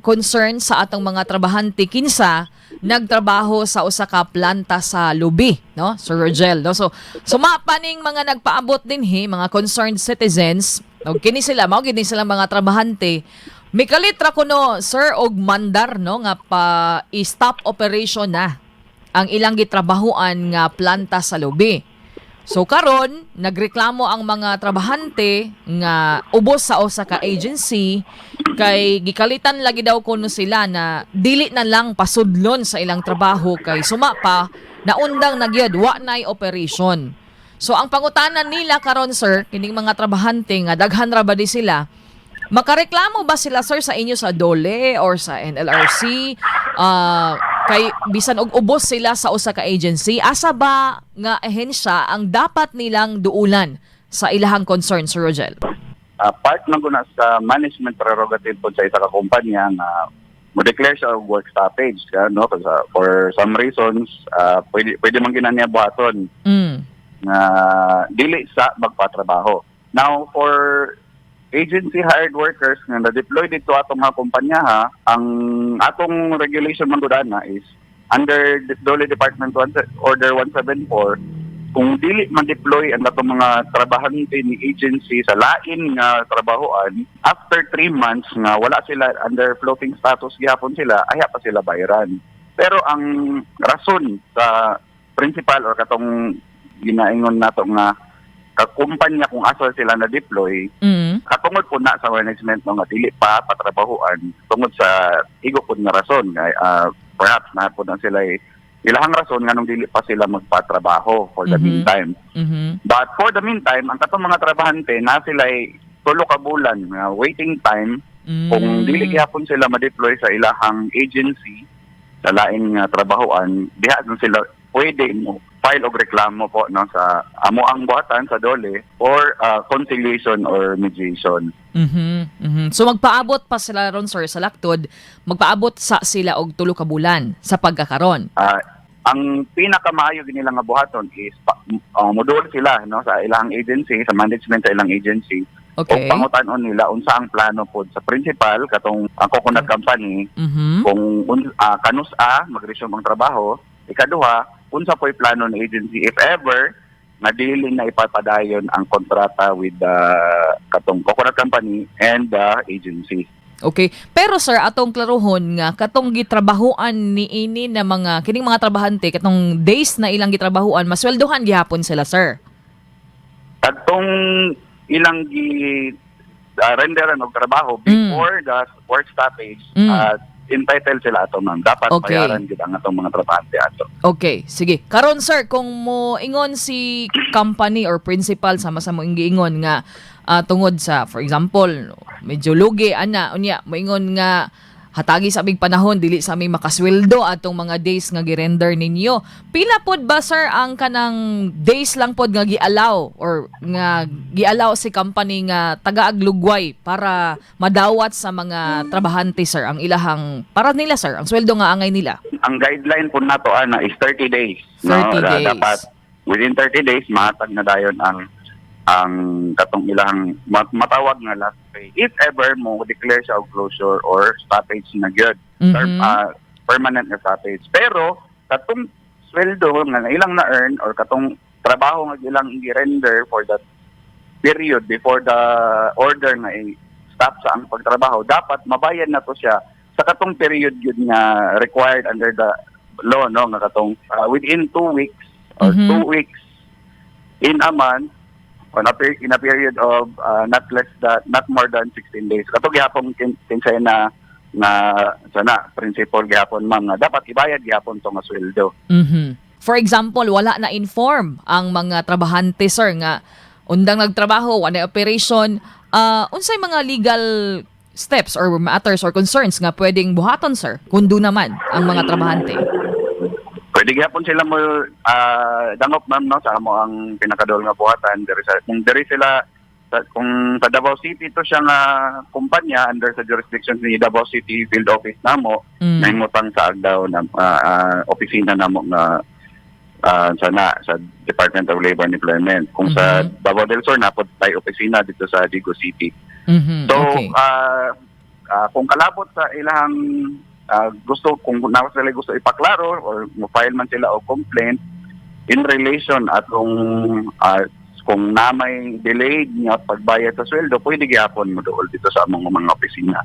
concern sa atong mga trabahante kinsa nagtrabaho sa usa ka planta sa Lubi, no? Sir Rogel, no? So, sumapaning mga nagpaabot din hi, mga concerned citizens, og kini sila, mao gini sila mga trabahante. Mikalitra ko no, sir, og mandar, no, nga pa i-stop operation na ang ilang gitrabahuan nga planta sa Lubi. So karon nagreklamo ang mga trabahante nga ubos sa usa ka agency kay gikalitan lagi daw kuno sila na dili na lang pasudlon sa ilang trabaho kay suma pa naundang nagyod wa nay operation. So ang pangutanan nila karon sir kining mga trabahante nga daghan ra ba di sila Makareklamo ba sila sir sa inyo sa DOLE or sa NLRC? Ah, kay bisan og ubos sila sa usa ka agency, asa ba nga ahensya ang dapat nilang duulan sa ilahang concern Sir Rogel? Ah, part man ko na sa management prerogative po sa isa ka kumpanya nga mo declare og work stoppage ka no Kasi, ah, for some reasons ah, pwede pwede man ginanya buhaton Mm. nga dili sa magpatrabaho now for agency hired workers nga na-deploy dito atong mga kumpanya ha ang atong regulation man na is under Dole Department 1, Order 174 kung dili man-deploy ang atong mga trabahante ni agency sa lain nga trabahoan after 3 months nga wala sila under floating status gihapon sila aya pa sila bayaran. Pero ang rason sa principal or katong ginaingon nato nga kakumpanya kung asa sila na deploy Mm. katungod po na sa management nga dili pa patrabahuan tungod sa igo po nga rason nga ah, perhaps na po na sila eh, ilahang rason nga nung dili pa sila magpatrabaho for the Mhm. meantime Mhm. but for the meantime ang katong mga trabahante na sila ay tulo ka bulan nga waiting time Mm. kung dili gihapon sila ma-deploy sa ilahang agency sa laing nga trabahoan diha sila pwede mo file og reklamo po no sa amo ang buhatan sa dole or ah, conciliation or mediation Mhm. Mhm. So magpaabot pa sila ron sir sa laktod, magpaabot sa sila og tulo ka bulan sa pagkakaron. Ah, ang pinakamaayo nila nga buhaton is uh, modul sila no sa ilang agency sa management sa ilang agency Okay. o pangutan-on nila unsa ang plano pod sa principal katong ang coconut company Mhm. kung un, ah, kanus a mag-resume ang trabaho ikaduha unsa po'y plano ng agency if ever na dili na ipapadayon ang kontrata with the katong coconut company and the agency Okay. Pero sir, atong klaruhon nga katong gitrabahuan ni ini na mga kining mga trabahante katong days na ilang gitrabahuan, masweldohan gihapon sila sir. Katong ilang gi uh, renderan og trabaho Mm. before the work stoppage, Mm. uh, entitled sila ato ma'am. Dapat Okay. bayaran gid ang atong mga trabahante ato. Okay, sige. Karon sir, kung mo ingon si company or principal sama sa mo ingon nga ah, tungod sa for example, medyo lugi ana unya moingon nga hatagi sa big panahon dili sa aming makasweldo atong mga days nga gi-render ninyo. Pila pod ba sir ang kanang days lang pod nga gi-allow or nga gi-allow si company nga taga-aglugway para madawat sa mga trabahante sir ang ilahang para nila sir ang sweldo nga angay nila. Ang guideline po nato ana is 30 days. 30 Da- days. Dapat within 30 days mahatag na dayon ang ang katong ilang mat- matawag nga last pay. If ever mo declare siya og closure or stoppage na gyud. Mhm. ah, permanent na stoppage. Pero katong sweldo nga ilang na earn or katong trabaho nga ilang i-render for that period before the order na i-stop sa ang pagtrabaho, dapat mabayad na to siya sa katong period yun nga required under the law no nga katong ah, within two weeks or Mhm. two weeks in a month on a per- in a period of ah, not less than not more than 16 days. Kato gihapon kin kinsay na na sana principal gihapon ma'am nga dapat ibayad gihapon to nga sweldo. Mhm. For example, wala na inform ang mga trabahante sir nga undang nagtrabaho, wala operation, ah unsay mga legal steps or matters or concerns nga pwedeng buhaton sir kundo naman ang mga trabahante. Pwede gihapon sila mo ah, dangop ma'am no sa amo ang pinakadol nga buhatan diri sa kung diri sila sa, kung sa Davao City to siya nga kumpanya under sa jurisdiction ni Davao City Field Office namo Mm. nahimutang sa agdaw na ah, ah, opisina namo nga ah, sa na sa Department of Labor and Employment. Kung sa Mhm. Davao del Sur napod tay opisina dito sa Digo City. Mhm. So okay. ah, ah, kung kalabot sa ilang ah, gusto kung nawa sila gusto ipaklaro or mo-file man sila o complaint in relation at kung ah, kung na may delayed niya pagbayad sa sweldo, pwede gyapon mo dool dito sa among mga opisina.